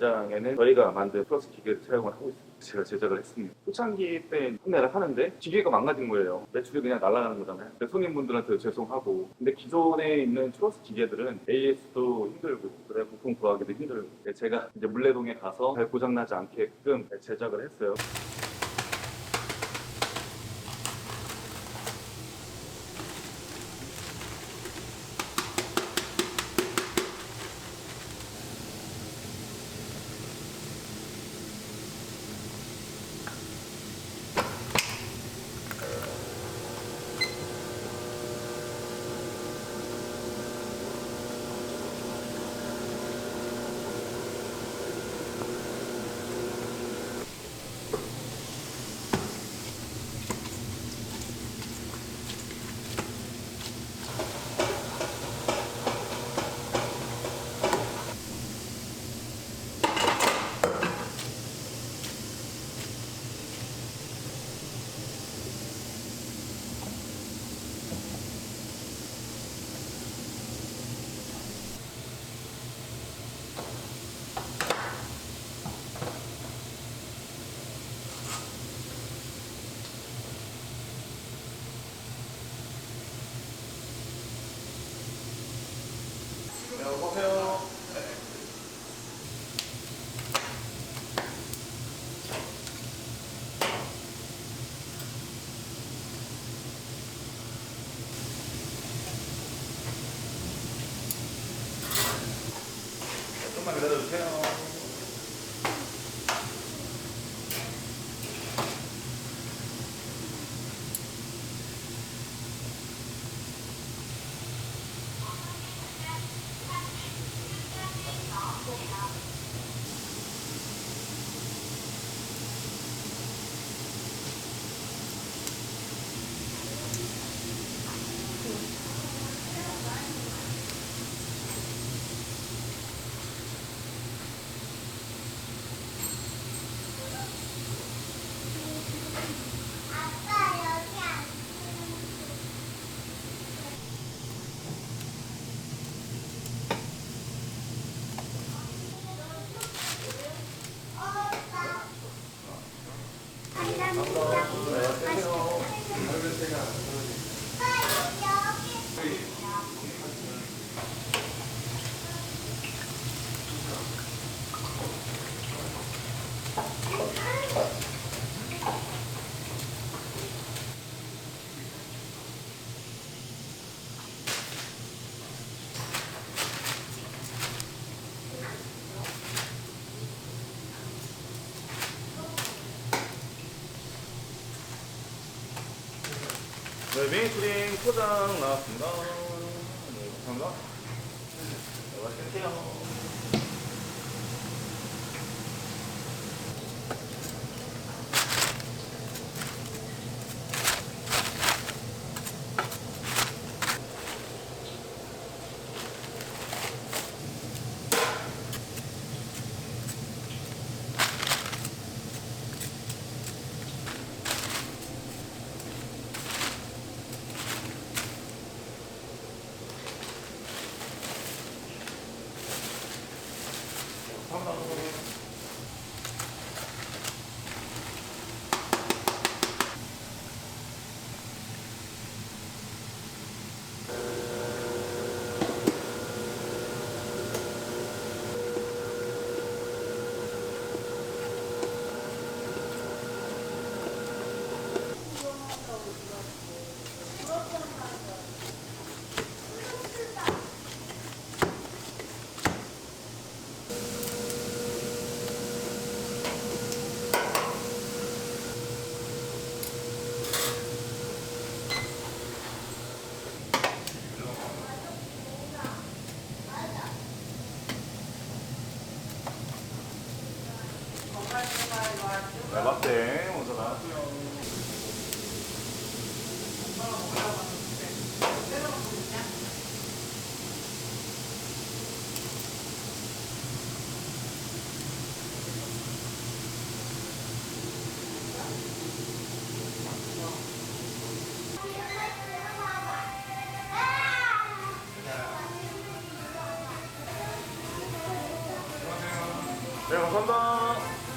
매장에는 저희가 만든 플러스 기계를 사용을 하고 있습니다. 제가 제작을 했습니다. 초창기 때 판매를 하는데 기계가 망가진 거예요. 매출이 그냥 날아가는 거잖아요. 손님분들한테 죄송하고 근데 기존에 있는 플러스 기계들은 AS도 힘들고 그래 부품 구하기도 힘들고 제가 이제 물레동에 가서 잘 고장나지 않게끔 제작을 했어요. 네, 푸딩 포장 나왔습니다. 네, 감사합니다. 네, 맛있게 드세요. 네, 감사합니다.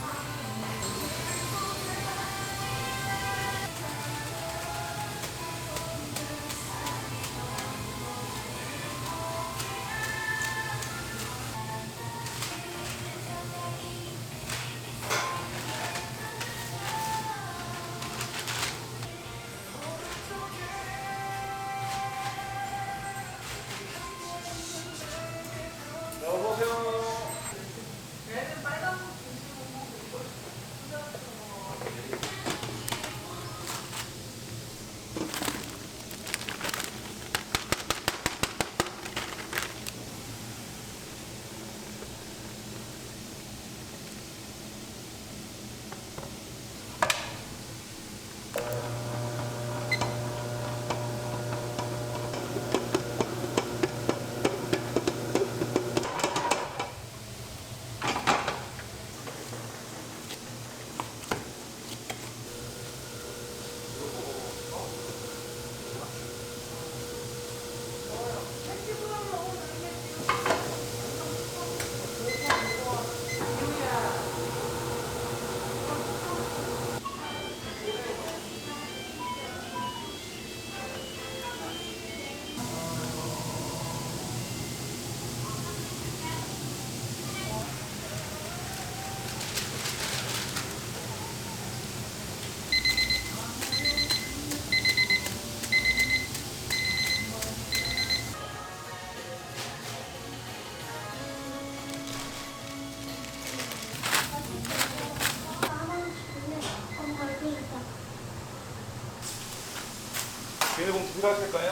필요하실까요?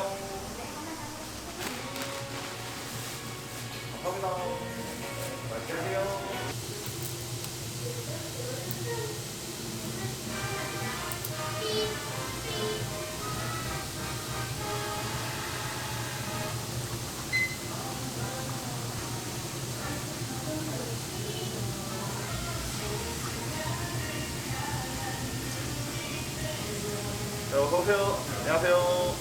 감사합니다. 드세요. 네, 어서오세요. 안녕하세요.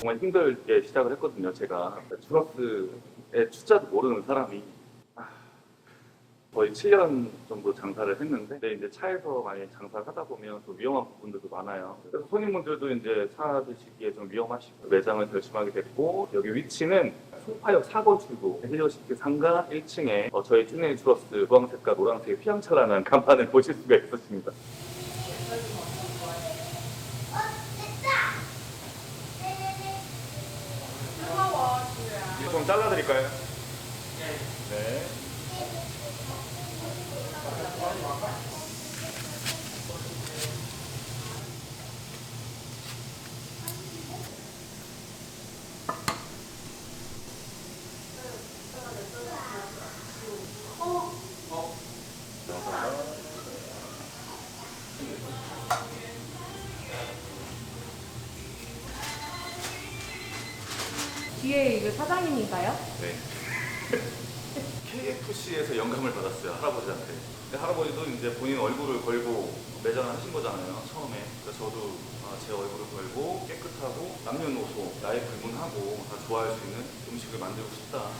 정말 힘들게 시작을 했거든요, 제가. 추러스의 추자도 모르는 사람이 아, 거의 7년 정도 장사를 했는데 근데 이제 차에서 많이 장사를 하다 보면 또 위험한 부분들도 많아요. 그래서 손님분들도 이제 사 드시기에 좀 위험하시고 매장을 결심하게 됐고 여기 위치는 송파역 4번 출구 헬리오시티 상가 1층에 어, 저희 쭈네이 추러스 주황색과 노란색의 휘황찬란한 간판을 보실 수가 있었습니다. 이거 좀 잘라드릴까요? 네. 뒤에 이거 사장님인가요? 네. KFC에서 영감을 받았어요 할아버지한테. 근데 할아버지도 이제 본인 얼굴을 걸고 매장을 하신 거잖아요 처음에. 그래서 저도 아, 제 얼굴을 걸고 깨끗하고 남녀노소 나이 불문하고 다 좋아할 수 있는 음식을 만들고 싶다.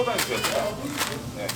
네, 포장해 주세요. 네.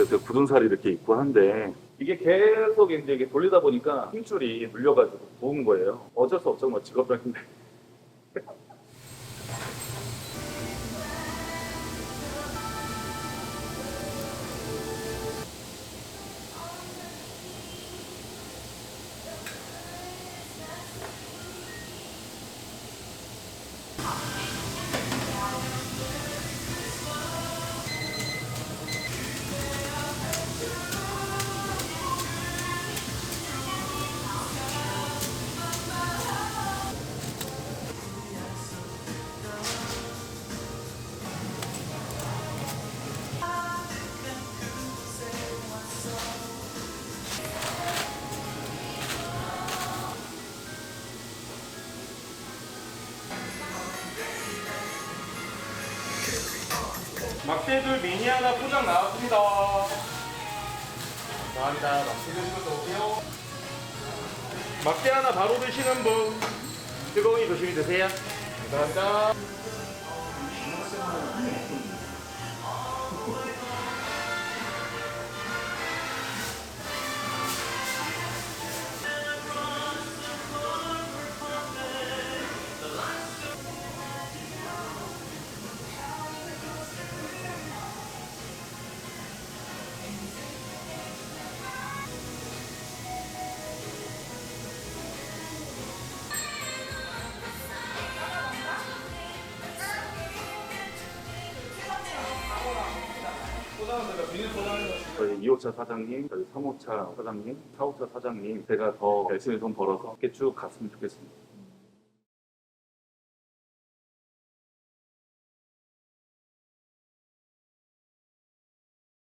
모르겠어요. 저 굳은 살이 이렇게 있고 한데 이게 계속 이제 이게 돌리다 보니까 힘줄이 물려가지고 도운 거예요. 어쩔 수 없죠. 뭐 직업병인데. 막대들 미니 하나 포장 나왔습니다. 감사합니다. 막대 드시면 더 오세요. 막대 하나 바로 드시는 분 뜨거우니 조심히 드세요. 감사합니다. 저희 2호차 사장님, 저희 3호차 사장님, 4호차 사장님 제가 더 열심히 돈 벌어서 이렇게 쭉 갔으면 좋겠습니다.